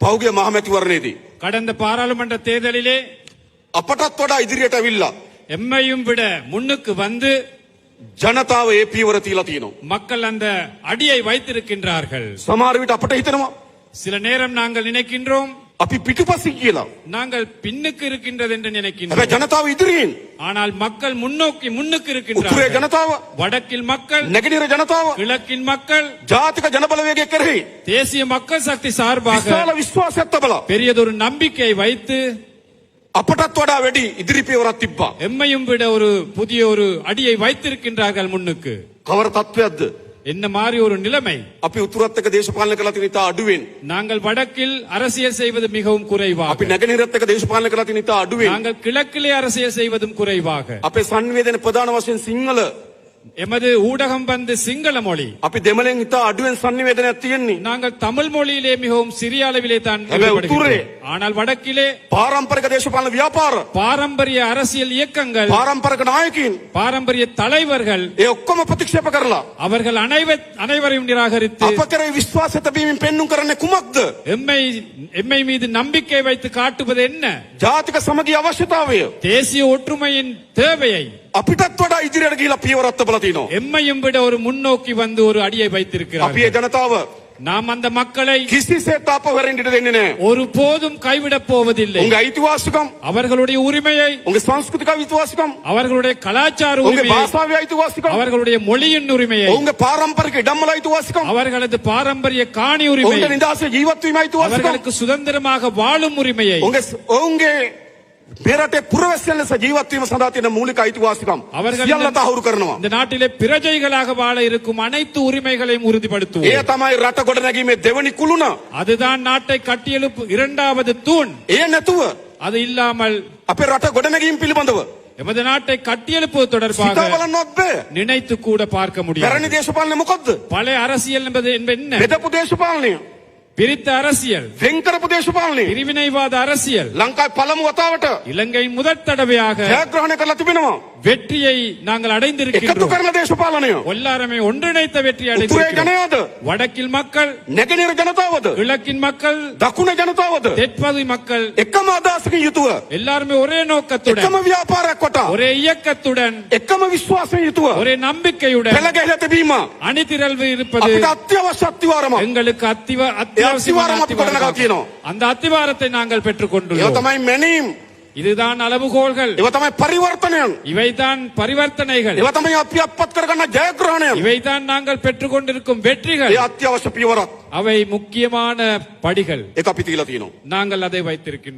පෞගේ මහමැතිවරණයේදී. கடந்த பாராளுமன்ற தேர்தலிலே අපටත් වඩා ඉදිරියට ඇවිල්ලා. எம்மையும் விட முன்னுக்கு வந்து ජනතාව ඒ පීවර තියලා තියෙනවා. மக்கள் அந்த அடியை வைத்திருக்கின்றார்கள் සමහර විට අපට හිතනවා சில நேரம் நாங்கள் நினைக்கின்றோம் අපි පිටුපසින් කියලා. நாங்கள் பின்னுக்கு இருக்கின்றது என்று හැබැයි நினைக்கின்றோம் ජනතාව ඉදිරියෙන් ஆனால் மக்கள் முன்னோக்கி முன்னுக்கு උතුරේ இருக்கின்றார்கள் ජනතාව வடக்கில் மக்கள் නැගෙනහිර ජනතාව கிழக்கின் மக்கள் ජාතික ජනබලවේගය කෙරෙහි தேசிய மக்கள் சக்தி சார்பாக විශාල විශ්වාසයක් තබලා பெரியதொரு நம்பிக்கையை வைத்து අපටත් වඩා වැඩි ඉදිරි පියවරක් තිබ්බා. எம்மையும் விட ஒரு புதிய ஒரு அடியை வைத்திருக்கின்றார்கள் முன்னுக்கு කවර තත්ත්වයක්ද? என்ன மாதிரி ஒரு நிலைமை අපි උතුරත් එක්ක දේශපාලන කළා තියෙන ඉතා අඩුවෙන්. நாங்கள் வடக்கில் அரசியல் செய்வது மிகவும் අපි குறைவாக නැගෙනහිරත් එක්ක දේශපාලන කළා තියෙන ඉතා අඩුවෙන්. நாங்கள் கிழக்கிலே அரசியல் செய்வதும் குறைவாக අපේ සංවේදන ප්‍රධාන වශයෙන් සිංහල எமது ஊடகம் வந்து சிங்கள மொழி අපි දෙමළෙන් ඉතා අඩුවෙන් සංනිවේදනයක් තියෙන්නේ. நாங்கள் தமிழ் மொழியிலே மிகவும் சிறிய அளவிலே தான் හැබැයි ஈடுபடுகின்றோம். ஆனால் வடக்கிலே පාරම්පරික දේශපාලන ව්‍යාපාර பாரம்பரிய அரசியல் இயக்கங்கள் පාරම්පරික නායකින් பாரம்பரிய தலைவர்கள் ඒ ඔක්කොම ප්‍රතික්ෂේප කරලා அவர்கள் அனைவர் அனைவரையும் நிராகரித்து අප කරේ විශ්වාසය තැබීමෙන් පෙන්නුම් කරන්නේ කුමක්ද? எம்மை எம்மை மீது நம்பிக்கை வைத்து காட்டுவது என்ன ජාතික සමගිය අවශ්‍යතාවය. தேசிய ஒற்றுமையின் தேவையை අපිටත් වඩා ඉදිරියට ගිහිලා පියවරක් තබලා තිනවා. எம்மையும் விட ஒரு முன்னோக்கி வந்து ஒரு அடியை අපි ඒ வைத்திருக்கிறார்கள் ජනතාව நாம் அந்த மக்களை කිසිසේත් අප වැරෙන්ඩිට දෙන්නේ නැහැ. ஒரு போதும் கைவிடப் போவதில்லை උන්ගේ අයිතිවාසිකම්, அவர்களுடைய உரிமையை උන්ගේ සංස්කෘතික අයිතිවාසිකම්, அவர்களுடைய கலாச்சார උන්ගේ உரிமையை භාෂාවේ අයිතිවාසිකම්, அவர்களுடைய மொழியின் உரிமையை ඔවුන්ගේ පාරම්පරික ඉඩම්වල අයිතිවාසිකම්, அவர்களது பாரம்பரிய காணி ඔවුන්ගේ உரிமை නිදහසේ ජීවත් වීම අයිතිවාසිකම්, அவர்களுக்கு சுதந்திரமாக வாழும் உரிமையை ඔවුන්ගේ ඔවුන්ගේ பெரட்டை புரவசியல்ல ஜீவத்தையும் சதா தின மூலிக ஐத்துவாசிகம் அவர்கள் தகவறு இந்த நாட்டிலே பிரஜைகளாக வாழ இருக்கும் அனைத்து உரிமைகளையும் உறுதிப்படுத்தும் ஏ தமாய் ரட்ட கொடனகிமே தேவனி குழுனா அதுதான் நாட்டை கட்டியெழுப்பு இரண்டாவது தூண் ஏன் நத்துவ அது இல்லாமல் அப்ப ரட்ட கொடனகியும் பிலிபந்தவ எமது நாட்டை கட்டியெழுப்புவது தொடர்பாக நினைத்து கூட பார்க்க முடியும் பழைய அரசியல் என்பது என்ன பிரித்த அரசியல் වෙන් කරපු දේශපාලනය. பிரிவினைவாத அரசியல் ලංකාවේ පළමු වතාවට இலங்கை முதற் தடவையாக ජයග්‍රහණය කරලා තිබෙනවා. வெற்றியை நாங்கள் அடைந்திருக்கின்றோம். எல்லாருமே ஒன்றிணைத்த வெற்றி அடைந்து வடக்கில் மக்கள் நெகநீர் ஜனதாவது. கிழக்கின் மக்கள் தக்குண ஜனதாவது. தெற்பகுதி மக்கள். எக்கமாதாசுக்கு யுத்துவ. எல்லாருமே ஒரே நோக்கத்துடன் எக்கம வியாபார கோட்டா. ஒரே இயக்கத்துடன் எக்கம விசுவாசம் யுத்துவ. ஒரே நம்பிக்கையுடன். பெலகஹலத பீமா. அணிதிரல்வு இருப்பது அத்தியாவசிய அத்திவாரமா? எங்களுக்கு அத்திவ அத்தியாவசிய அந்த அத்திவாரத்தை நாங்கள் பெற்றுக்கொண்டுள்ளோம். மெனியும் இதுதான் அளவுகோல்கள் ඒව තමයි පරිවර්තනයන්. இவைதான் பரிவர்த்தனைகள் ඒව තමයි අපි අත්පත් කරගන්න ජයග්‍රහණයන්. இவைதான் நாங்கள் பெற்றுக் கொண்டிருக்கும் வெற்றிகள் ඒ අත්‍යවශ්‍ය පියවරක්. அவை முக்கியமான படிகள் ඒක අපි තියලා තියෙනවා. நாங்கள் அதை வைத்திருக்கின்றோம்